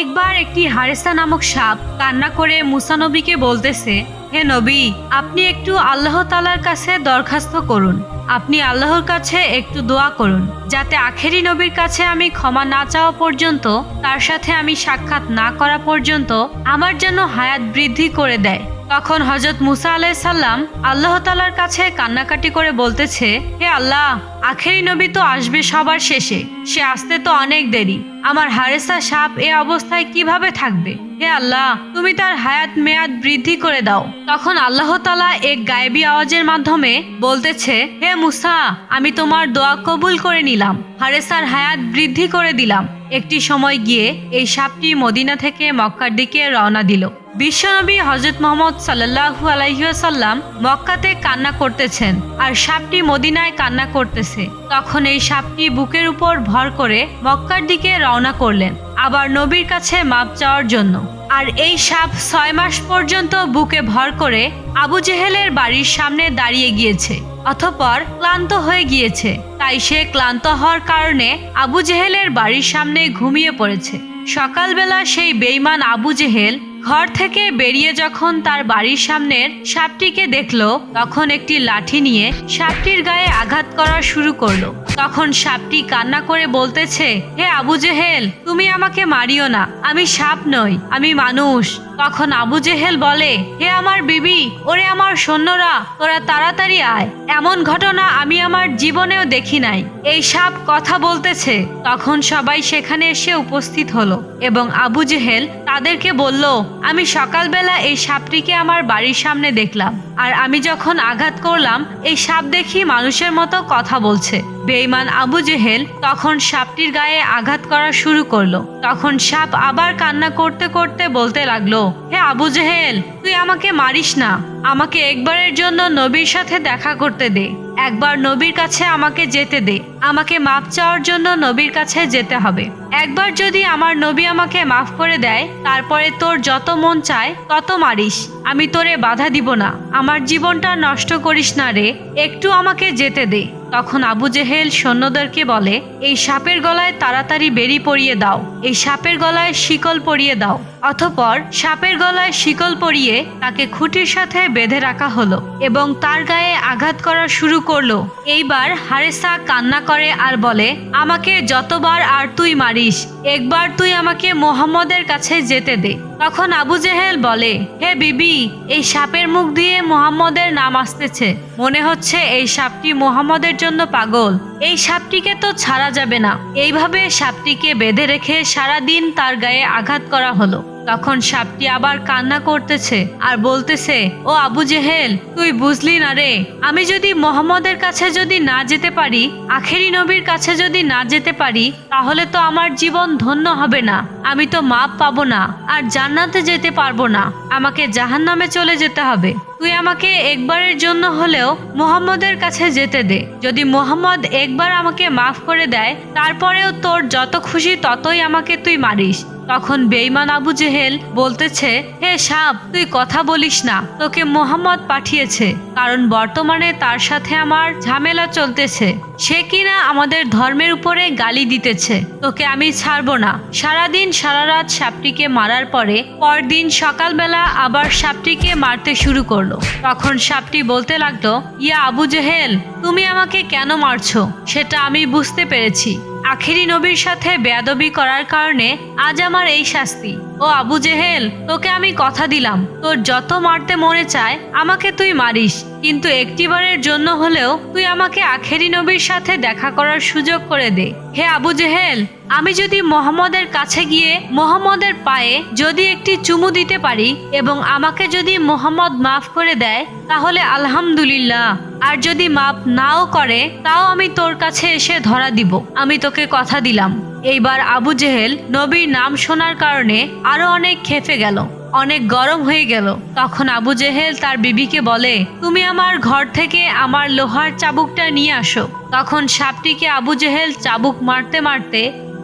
একবার একটি হারেসা নামক সাপ কান্না করে মুসা নবীকে বলতেছে, হে নবী, আপনি একটু আল্লাহ তালার কাছে দরখাস্ত করুন। আপনি আল্লাহর কাছে একটু দোয়া করুন, যাতে আখেরি নবীর কাছে আমি ক্ষমা না চাওয়া পর্যন্ত, তার সাথে আমি সাক্ষাৎ না করা পর্যন্ত আমার যেন হায়াত বৃদ্ধি করে দেয়। তখন হজরত মুসা আলাই সাল্লাম আল্লাহ তালার কাছে কান্নাকাটি করে বলতেছে, হে আল্লাহ, আখেরি নবী তো আসবে সবার শেষে। সে আসতে তো অনেক দেরি। আমার হারেসা সাপ এ অবস্থায় কীভাবে থাকবে? হে আল্লাহ, তুমি তার হায়াত মেয়াদ বৃদ্ধি করে দাও। তখন আল্লাহ তালা এক গায়েবী আওয়াজের মাধ্যমে বলতেছে, হে মুসা, আমি তোমার দোয়া কবুল করে নিলাম। হারেসার হায়াত বৃদ্ধি করে দিলাম। একটি সময় গিয়ে এই সাপটি মদিনা থেকে মক্কার দিকে রওনা দিল। বিশ্বনবী হজরত মোহাম্মদ সাল্লাহু আলাইসাল্লাম মক্কাতে কান্না করতেছেন আর সাপটি মদিনায় কান্না করতেছে। তখন এই সাপটি বুকের উপর ভর করে মক্কার দিকে রওনা করলেন, আবার নবীর কাছে মাপ চাওয়ার জন্য। আর এই সাপ ছয় মাস পর্যন্ত বুকে ভর করে আবু জেহেলের বাড়ির সামনে দাঁড়িয়ে গিয়েছে অথপর ক্লান্ত হয়ে গিয়েছে। তাই সে ক্লান্ত হওয়ার কারণে আবু জেহেলের বাড়ির সামনে ঘুমিয়ে পড়েছে। সকালবেলা সেই বেইমান আবু জেহেল ঘর থেকে বেরিয়ে যখন তার বাড়ির সামনের সাপটিকে দেখল, তখন একটি লাঠি নিয়ে সাপটির গায়ে আঘাত করা শুরু করল। তখন সাপটি কান্না করে বলতেছে, হে আবু জেহেল, তুমি আমাকে মারিও না। আমি সাপ নই, আমি মানুষ। তখন আবু জেহেল বলে, হে আমার বিবি, ওরে আমার সৈন্যরা, তোরা তাড়াতাড়ি আয়। এমন ঘটনা আমি আমার জীবনেও দেখি নাই। এই সাপ কথা বলতেছে। তখন সবাই সেখানে এসে উপস্থিত হলো এবং আবু জেহেল তাদেরকে বলল, আমি সকালবেলা এই সাপটিকে আমার বাড়ির সামনে দেখলাম। আর আমি যখন আঘাত করলাম, এই সাপ দেখি মানুষের মতো কথা বলছে। বেইমান আবু জেহেল তখন সাপটির গায়ে আঘাত করা শুরু করল। তখন সাপ আবার কান্না করতে করতে বলতে লাগল, হে আবু জেহেল, তুই আমাকে মারিস না। আমাকে একবারের জন্য নবীর সাথে দেখা করতে দে। একবার নবীর কাছে আমাকে যেতে দে। আমাকে মাপ চাওয়ার জন্য নবীর কাছে যেতে হবে। একবার যদি আমার নবী আমাকে মাফ করে দেয়, তারপরে তোর যত মন চায়, তত মারিস। আমি তোরে বাধা দিব না। আমার জীবনটা নষ্ট করিস না রে। একটু আমাকে যেতে দে। তখন আবু জেহেল সৈন্যদেরকে বলে, এই সাপের গলায় তাড়াতাড়ি বেরি পরিয়ে দাও, এই সাপের গলায় শিকল পরিয়ে দাও। অথপর সাপের গলায় শিকল পরিয়ে তাকে খুঁটির সাথে বেঁধে রাখা হলো এবং তার গায়ে আঘাত করা শুরু করল। এইবার হারেসা কান্না করে আর বলে, আমাকে যতবার আর তুই মারিস, একবার তুই আমাকে মোহাম্মদের কাছে যেতে দে। তখন আবু জেহেল বলে, হে বিবি, এই সাপের মুখ দিয়ে মোহাম্মদের নাম আসতেছে। মনে হচ্ছে এই সাপটি মোহাম্মদের জন্য পাগল। এই সাপটিকে তো ছাড়া যাবে না। এইভাবে সাপটিকে বেঁধে রেখে সারা দিন তার গায়ে আঘাত করা হলো। তখন সাপটি আবার কান্না করতেছে আর বলতেছে, ও আবু জেহেল, তুই বুঝলি না রে, আমি যদি মোহাম্মদের কাছে যদি না যেতে পারি, আখেরি নবীর কাছে যদি না যেতে পারি, তাহলে তো আমার জীবন ধন্য হবে না, আমি তো মাপ পাবো না, আর জান্নাতে যেতে পারব না, আমাকে জাহান্নামে চলে যেতে হবে। তুই আমাকে একবারের জন্য হলেও মোহাম্মদের কাছে যেতে দে। যদি মোহাম্মদ একবার আমাকে মাফ করে দেয়, তারপরেও তোর যত খুশি ততই আমাকে তুই মারিস। তখন বেইমান আবু জেহেল বলতেছে, হে সাপ তুই কথা বলিস না। তোকে মোহাম্মদ পাঠিয়েছে। কারণ বর্তমানে তার সাথে আমার ঝামেলা চলতেছে। সে কিনা আমাদের ধর্মের উপরে গালি দিতেছে। তোকে আমি ছাড়বো না। সারাদিন সারা রাত সাপটিকে মারার পরে পরদিন সকালবেলা আবার সাপটিকে মারতে শুরু করল। তখন সাপটি বলতে লাগল, ইয়া আবু জেহেল, তুমি আমাকে কেন মারছো? সেটা আমি বুঝতে পেরেছি। আখেরি নবীর সাথে বেয়াদবি করার কারণে আজ আমার এই শাস্তি। ও আবু জেহেল, তোকে আমি কথা দিলাম। তোর যত মারতে মনে চায়, আমাকে তুই মারিস। কিন্তু একটিবারের জন্য হলেও তুই আমাকে আখেরি নবীর সাথে দেখা করার সুযোগ করে দে। হে আবু জেহেল, আমি যদি মোহাম্মদের কাছে গিয়ে মোহাম্মদের পায়ে যদি একটি চুমু দিতে পারি এবং আমাকে যদি মোহাম্মদ মাফ করে দেয়, তাহলে আলহামদুলিল্লাহ। আর যদি মাপ নাও করে, তাও আমি তোর কাছে এসে ধরা দিব। আমি তোকে কথা দিলাম। এইবার আবু জেহেল নবীর নাম শোনার কারণে আরও অনেক খেপে গেল। অনেক গরম হয়ে গেল। তখন আবু জেহেল তার বিবিকে বলে, তুমি আমার ঘর থেকে আমার লোহার চাবুকটা নিয়ে আসো। তখন সাপটিকে আবু জেহেল চাবুক মারতে মারতে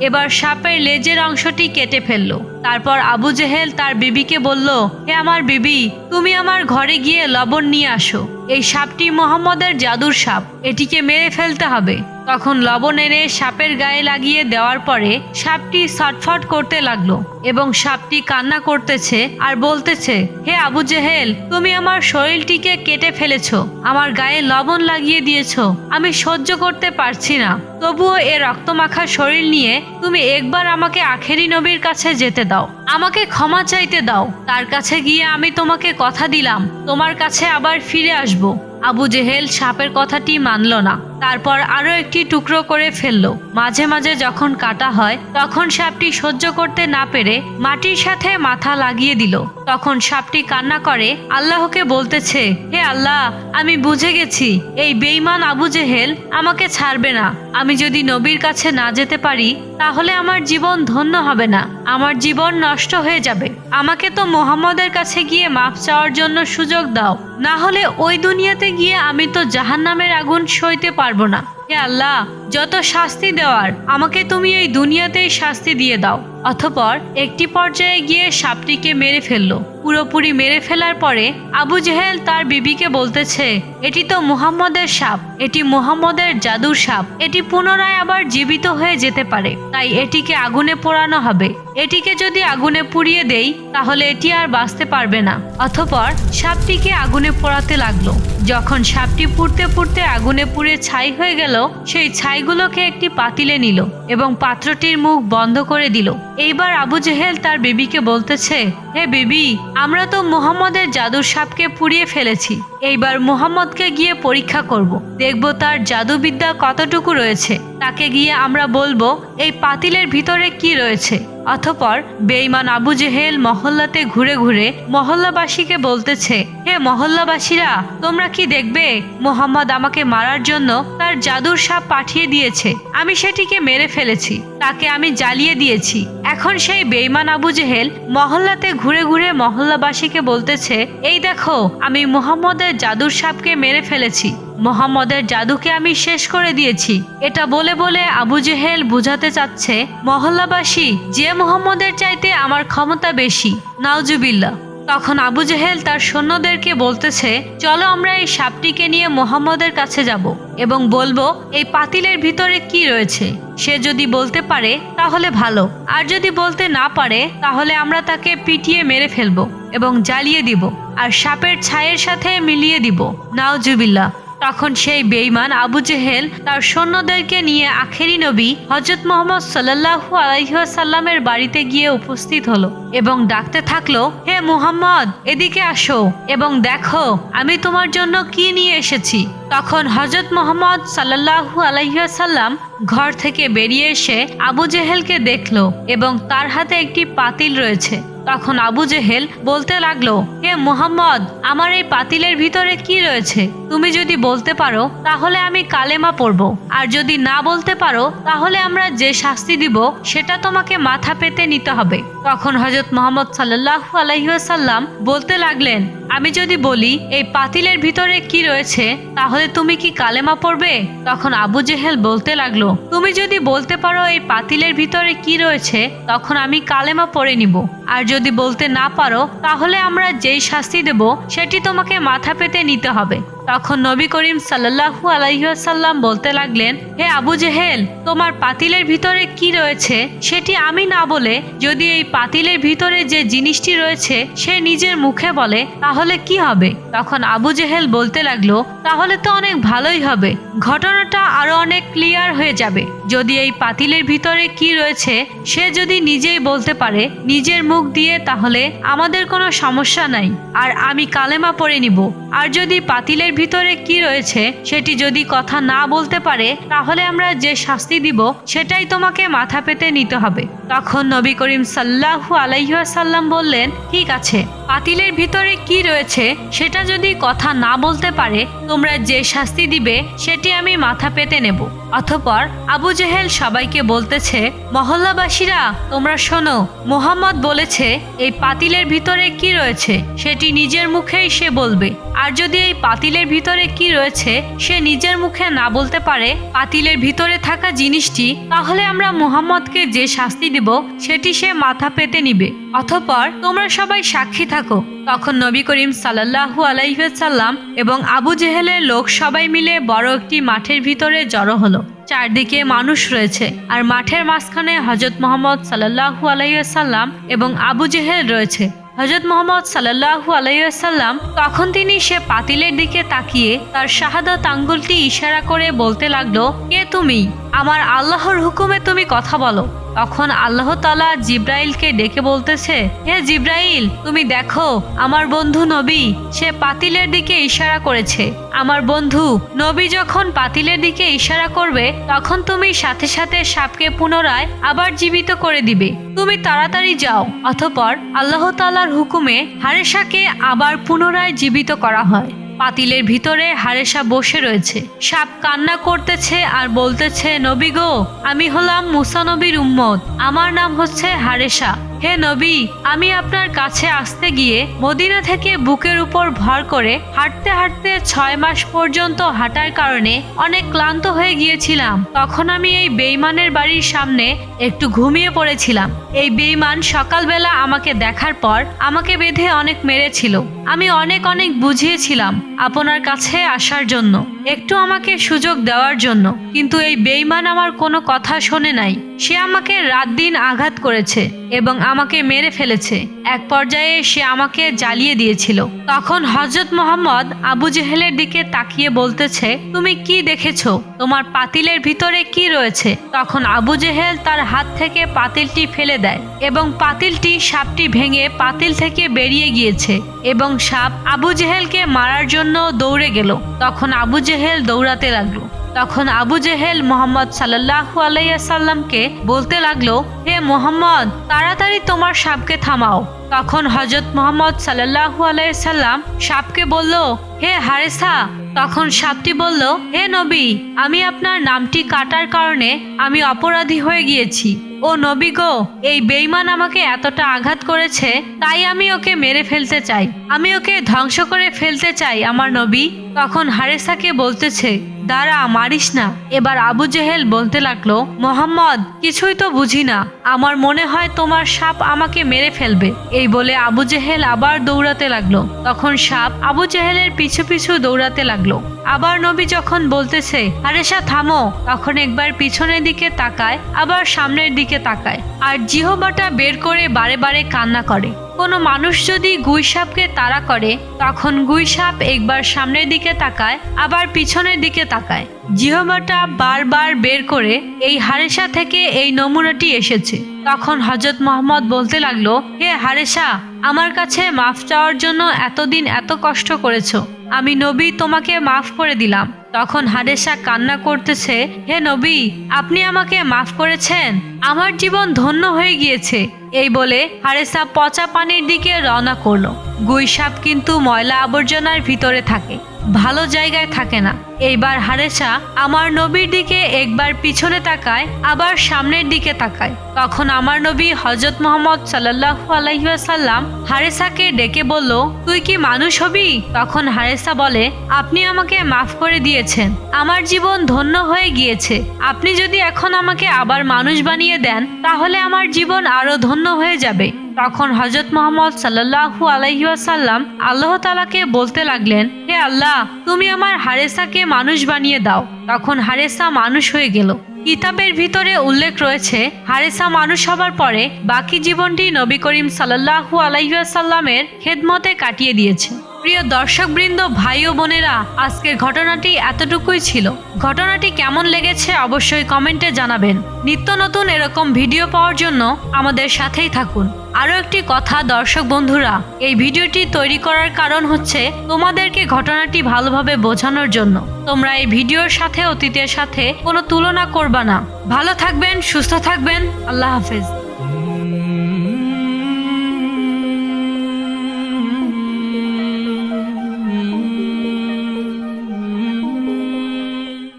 এবার সাপের লেজের অংশটি কেটে ফেলল। তারপর আবু জেহেল তার বিবিকে বলল, হে আমার বিবি, তুমি আমার ঘরে গিয়ে লবণ নিয়ে আসো। এই সাপটি মোহাম্মদের জাদুর সাপ। এটিকে মেরে ফেলতে হবে। তখন লবণ এনে সাপের গায়ে লাগিয়ে দেওয়ার পরে সাপটি ছটফট করতে লাগল এবং সাপটি কান্না করতেছে আর বলতেছে, হে আবু জেহেল, তুমি আমার শরীরটিকে কেটে ফেলেছ। আমার গায়ে লবণ লাগিয়ে দিয়েছ। আমি সহ্য করতে পারছি না। তবুও এ রক্তমাখা শরীর নিয়ে তুমি একবার আমাকে আখেরি নবীর কাছে যেতে দাও। আমাকে ক্ষমা চাইতে দাও। তার কাছে গিয়ে আমি তোমাকে কথা দিলাম। তোমার কাছে আবার ফিরে আসব। আবু জেহেল সাপের কথাটি মানল না। তারপর আরও একটি টুকরো করে ফেলল। মাঝে মাঝে যখন কাটা হয়, তখন সাপটি সহ্য করতে না পেরে মাটির সাথে মাথা লাগিয়ে দিল। তখন সাপটি কান্না করে, আল্লাহকে বলতেছে, হে আল্লাহ, আমি বুঝে গেছি। এই বেইমান আবু জেহেল আমাকে ছাড়বে না। আমি যদি নবীর কাছে না যেতে পারি, তাহলে আমার জীবন ধন্য হবে না। আমার জীবন নষ্ট হয়ে যাবে। আমাকে তো মোহাম্মদের কাছে গিয়ে মাপ চাওয়ার জন্য সুযোগ দাও। না হলে ওই দুনিয়াতে গিয়ে আমি তো জাহান্নামের আগুন সইতে পারব না। হে আল্লাহ, যত শাস্তি দেওয়ার, আমাকে তুমি এই দুনিয়াতেই শাস্তি দিয়ে দাও। অথপর একটি পর্যায়ে গিয়ে সাপটিকে মেরে ফেলল। পুরোপুরি মেরে ফেলার পরে আবু জেহেল তার বিবিকে বলতেছে, এটি তো মুহাম্মদের সাপ, এটি মুহাম্মদের জাদুর সাপ, এটি পুনরায় আবার জীবিত হয়ে যেতে পারে, তাই এটিকে আগুনে পোড়ানো হবে। এটিকে যদি আগুনে পুড়িয়ে দেই, তাহলে এটি আর বাঁচতে পারবে না। অথপর, সাপটিকে আগুনে পোড়াতে লাগল। যখন সাপটি পুড়তে পুড়তে আগুনে পুড়ে ছাই হয়ে গেল, সেই ছাইগুলোকে একটি পাতিলে নিল এবং পাত্রটির মুখ বন্ধ করে দিল। এইবার আবু জেহেল তার বেবিকে বলতেছে, হে বেবি, আমরা তো মোহাম্মদের জাদুর সাপকে পুড়িয়ে ফেলেছি। এইবার মোহাম্মদকে গিয়ে পরীক্ষা করব। দেখব তার জাদুবিদ্যা কতটুকু রয়েছে। তাকে গিয়ে আমরা বলব, এই পাতিলের ভিতরে কি রয়েছে? অথপর বেঈমান আবু জেহেল মহল্লাতে ঘুরে ঘুরে মহল্লাবাসীকে বলতেছে, হে মহল্লাবাসীরা, তোমরা কি দেখবে? মোহাম্মদ আমাকে মারার জন্য তার জাদুর সাপ পাঠিয়ে দিয়েছে। আমি সেটিকে মেরে ফেলেছি, তাকে আমি জ্বালিয়ে দিয়েছি। এখন সেই বেঈমান আবু জেহেল মহল্লাতে ঘুরে ঘুরে মহল্লাবাসীকে বলতেছে, এই দেখো, আমি মোহাম্মদের জাদুর সাপকে মেরে ফেলেছি। মোহাম্মদের জাদুকে আমি শেষ করে দিয়েছি। এটা বলে বলে আবু জেহেল বুঝাতে চাচ্ছে, মহল্লাবাসী, যে মোহাম্মদের চাইতে আমার ক্ষমতা বেশি নাওজুবিল্লা তখন আবু জেহেল তার সৈন্যদেরকে বলতেছে, চলো আমরা এই সাপটিকে নিয়ে মোহাম্মদের কাছে যাব এবং বলব, এই পাতিলের ভিতরে কি রয়েছে? সে যদি বলতে পারে, তাহলে ভালো। আর যদি বলতে না পারে, তাহলে আমরা তাকে পিটিয়ে মেরে ফেলব এবং জ্বালিয়ে দিব, আর সাপের ছায়ের সাথে মিলিয়ে দিব। নাওজুবিল্লা তখন সেই বেইমান আবু জেহেল তার সৈন্যদেরকে নিয়ে আখেরি নবী হজরত মোহাম্মদ সাল্লাহু আলাইসাল্লামের বাড়িতে গিয়ে উপস্থিত হলো এবং ডাকতে থাকল, হে মুহাম্মদ, এদিকে আসো এবং দেখো, আমি তোমার জন্য কি নিয়ে এসেছি? তখন হজরত মোহাম্মদ সাল্লাহু আলাইসাল্লাম ঘর থেকে বেরিয়ে এসে আবু জেহেলকে দেখল এবং তার হাতে একটি পাতিল রয়েছে। তখন আবু জেহেল বলতে লাগল, হে মোহাম্মদ, আমার এই পাতিলের ভিতরে কি রয়েছে? তুমি যদি বলতে পারো, তাহলে আমি কালেমা পড়ব। আর যদি না বলতে পারো, তাহলে আমরা যে শাস্তি দিব, সেটা তোমাকে মাথা পেতে নিতে হবে। তখন হজরত মোহাম্মদ সাল্লাহ আলহিহাসাল্লাম বলতে লাগলেন আমি যদি বলি, এই পাতিলের ভিতরে কি রয়েছে, তাহলে তুমি কি কালেমা পড়বে? তখন আবু জেহেল বলতে লাগল, তুমি যদি বলতে পারো এই পাতিলের ভিতরে কি রয়েছে, তখন আমি কালেমা পড়ে নিব। আর যদি বলতে না পারো, তাহলে আমরা যেই শাস্তি দেব, সেটি তোমাকে মাথা পেতে নিতে হবে। তখন নবী করিম সাল্লাহু আলাইসাল্লাম বলতে লাগলেন, হে আবু জেহেল, তোমার পাতিলের ভিতরে কি রয়েছে, সেটি আমি না বলে যদি এই পাতিলের ভিতরে যে জিনিসটি রয়েছে, সে নিজের মুখে বলে, তাহলে কি হবে? তখন আবু জেহেল বলতে লাগল, তাহলে তো অনেক ভালোই হবে। ঘটনাটা আরও অনেক ক্লিয়ার হয়ে যাবে। যদি এই পাতিলের ভিতরে কি রয়েছে, সে যদি নিজেই বলতে পারে, নিজের মুখ দিয়ে, তাহলে আমাদের কোনো সমস্যা নাই। আর আমি কালেমা পড়ে নিব। আর যদি পাতিলের ভিতরে কি রয়েছে, সেটি যদি কথা না বলতে পারে, তাহলে আমরা যে শাস্তি দিব, সেটাই তোমাকে মাথা পেতে নিতে হবে। তখন নবী করিম সাল্লাহু আলাইসাল্লাম বললেন, ঠিক আছে। পাতিলের ভিতরে কি রয়েছে, সেটা যদি কথা না বলতে পারে, তোমরা যে শাস্তি দিবে, সেটি আমি মাথা পেতে নেব। অথপর আবু জেহেল সবাইকে বলতেছে, মহল্লাবাসীরা, তোমরা শোনো, মোহাম্মদ বলেছে, এই পাতিলের ভিতরে কি রয়েছে, সেটি নিজের মুখেই সে বলবে। আর যদি এই পাতিলের ভিতরে কি রয়েছে, সে নিজের মুখে না বলতে পারে, পাতিলের ভিতরে থাকা জিনিসটি, তাহলে আমরা মুহাম্মদকে যে শাস্তি দিব, সেটি সে মাথা পেতে নিবে। অথপর তোমরা সবাই সাক্ষী থাকো। তখন নবী করিম সাল্লাহু আলাইসাল্লাম এবং আবু জেহেলের লোক সবাই মিলে বড় একটি মাঠের ভিতরে জড়ো হলো। চারদিকে মানুষ রয়েছে, আর মাঠের মাঝখানে হজরত মোহাম্মদ সাল্লাহু আলাইসাল্লাম এবং আবু জেহেল রয়েছে। হজরত মোহাম্মদ সাল্লাহু আলাইসাল্লাম তখন তিনি সে পাতিলের দিকে তাকিয়ে তার শাহাদত আঙ্গুলটি ইশারা করে বলতে লাগল, কে তুমি? আমার আল্লাহর হুকুমে তুমি কথা বলো। তখন আল্লাহ তালা জিব্রাইলকে ডেকে বলতেছে, হে জিব্রাইল, তুমি দেখো, আমার বন্ধু নবী, সে পাতিলের দিকে ইশারা করেছে। আমার বন্ধু, নবী যখন পাতিলের দিকে ইশারা করবে, তখন তুমি সাথে সাথে সাপকে পুনরায় আবার জীবিত করে দিবে। তুমি তাড়াতাড়ি যাও অথপর আল্লাহ তালার হুকুমে হারেশাকে আবার পুনরায় জীবিত করা হয়। পাতিলের ভিতরে হারেসা বসে রয়েছে। সাপ কান্না করতেছে আর বলতেছে, নবী গো, আমি হলাম মুসা নবীর উম্মত। আমার নাম হচ্ছে হারেসা হে নবী, আমি আপনার কাছে আসতে গিয়ে মদিনা থেকে বুকের উপর ভর করে হাঁটতে হাঁটতে ছয় মাস পর্যন্ত হাঁটার কারণে অনেক ক্লান্ত হয়ে গিয়েছিলাম। তখন আমি এই বেইমানের বাড়ির সামনে একটু ঘুমিয়ে পড়েছিলাম। এই বেইমান সকালবেলা আমাকে দেখার পর আমাকে বেঁধে অনেক মেরেছিল। আমি অনেক অনেক বুঝিয়েছিলাম আপনার কাছে আসার জন্য, একটু আমাকে সুযোগ দেওয়ার জন্য। কিন্তু এই বেইমান আমার কোনো কথা শোনে নাই। সে আমাকে রাত দিন আঘাত করেছে এবং আমাকে মেরে ফেলেছে। এক পর্যায়ে সে আমাকে জ্বালিয়ে দিয়েছিল। তখন হজরত মোহাম্মদ আবু জেহেলের দিকে তাকিয়ে বলতেছে, তুমি কি দেখেছ? তোমার পাতিলের ভিতরে কি রয়েছে? তখন আবু জেহেল তার হাত থেকে পাতিলটি ফেলে দেয় এবং পাতিলটি সাপটি ভেঙে পাতিল থেকে বেরিয়ে গিয়েছে এবং সাপ আবু জেহেলকে মারার জন্য দৌড়ে গেল। তখন আবু জেহেল দৌড়াতে লাগল। তখন আবু জেহেল মোহাম্মদ সাল্লাহু আলাইসাল্লামকে বলতে লাগল, হে মোহাম্মদ, তাড়াতাড়ি তোমার সাপকে থামাও। তখন হজরত মোহাম্মদ সাল্লাহু আলাইসাল্লাম সাপকে বলল, হে হারেসা তখন সাপটি বলল হে নবী আমি আপনার নামটি কাটার কারণে আমি অপরাধী হয়ে গিয়েছি। ও নবী গো, এই বেইমান আমাকে এতটা আঘাত করেছে, তাই আমি ওকে মেরে ফেলতে চাই। আমি ওকে ধ্বংস করে ফেলতে চাই, আমার নবী। তখন হারেসাকে বলতেছে, দাঁড়া, মারিস না। এবার আবু জেহেল বলতে লাগল, মোহাম্মদ, কিছুই তো বুঝি না। আমার মনে হয় তোমার সাপ আমাকে মেরে ফেলবে। এই বলে আবু জেহেল আবার দৌড়াতে লাগল। তখন সাপ আবু জেহেলের পিছু পিছু দৌড়াতে লাগল। আবার নবী যখন বলতেছে হারেসা থামো, তখন একবার পিছনের দিকে তাকায়, আবার সামনের দিকে তাকায়। আর জিহবাটা বের করে বারে বারে কান্না করে। কোনো মানুষ যদি গুই সাপকে তাড়া করে, তখন গুই সাপ একবার সামনের দিকে তাকায়, আবার পিছনের দিকে তাকায়। জিহবাটা বারবার বের করে এই হারেসা থেকে এই নমুনাটি এসেছে। তখন হজরত মোহাম্মদ বলতে লাগল, হে হারেসা, আমার কাছে মাফ চাওয়ার জন্য এতদিন এত কষ্ট করেছ। আমি নবী তোমাকে মাফ করে দিলাম। তখন হারেসা কান্না করতেছে, হে নবী, আপনি আমাকে মাফ করেছেন? আমার জীবন ধন্য হয়ে গিয়েছে। এই বলে হারেসা পচা পানির দিকে রওনা করল। গুইসাপ কিন্তু ময়লা আবর্জনার ভিতরে থাকে, ভালো জায়গায় থাকে না। এইবার হারেসা আমার নবীর দিকে একবার পিছনে তাকায়, আবার সামনের দিকে তাকায়। তখন আমার নবী হজরত মোহাম্মদ সাল্লাহু আলাইসাল্লাম হারেসাকে ডেকে বলল, তুই কি মানুষ হবি? তখন হারেসা বলে, আপনি আমাকে মাফ করে দিয়েছেন। আমার জীবন ধন্য হয়ে গিয়েছে। আপনি যদি এখন আমাকে আবার মানুষ বানিয়ে দেন, তাহলে আমার জীবন আরও ধন্য হয়ে যাবে। তখন হজরত মোহাম্মদ সাল্লাহু আলাইসাল্লাম আল্লাহ তালাকে বলতে লাগলেন, হে আল্লাহ, তুমি আমার হারেসাকে মানুষ বানিয়ে দাও। তখন হারেসা মানুষ হয়ে গেল। কিতাবের ভিতরে উল্লেখ রয়েছে, হারেসা মানুষ হবার পরে বাকি জীবনটি নবী করিম সাল্লাহু আলাইসাল্লামের খেদমতে কাটিয়ে দিয়েছে। প্রিয় দর্শকবৃন্দ, ভাই ও বোনেরা, আজকের ঘটনাটি এতটুকুই ছিল। ঘটনাটি কেমন লেগেছে অবশ্যই কমেন্টে জানাবেন। নিত্য নতুন এরকম ভিডিও পাওয়ার জন্য আমাদের সাথেই থাকুন। আরও একটি কথা, দর্শক বন্ধুরা, এই ভিডিওটি তৈরি করার কারণ হচ্ছে তোমাদেরকে ঘটনাটি ভালোভাবে বোঝানোর জন্য। তোমরা এই ভিডিওর সাথে, অতীতের সাথে কোনো তুলনা করবা না। ভালো থাকবেন, সুস্থ থাকবেন। আল্লাহ হাফেজ।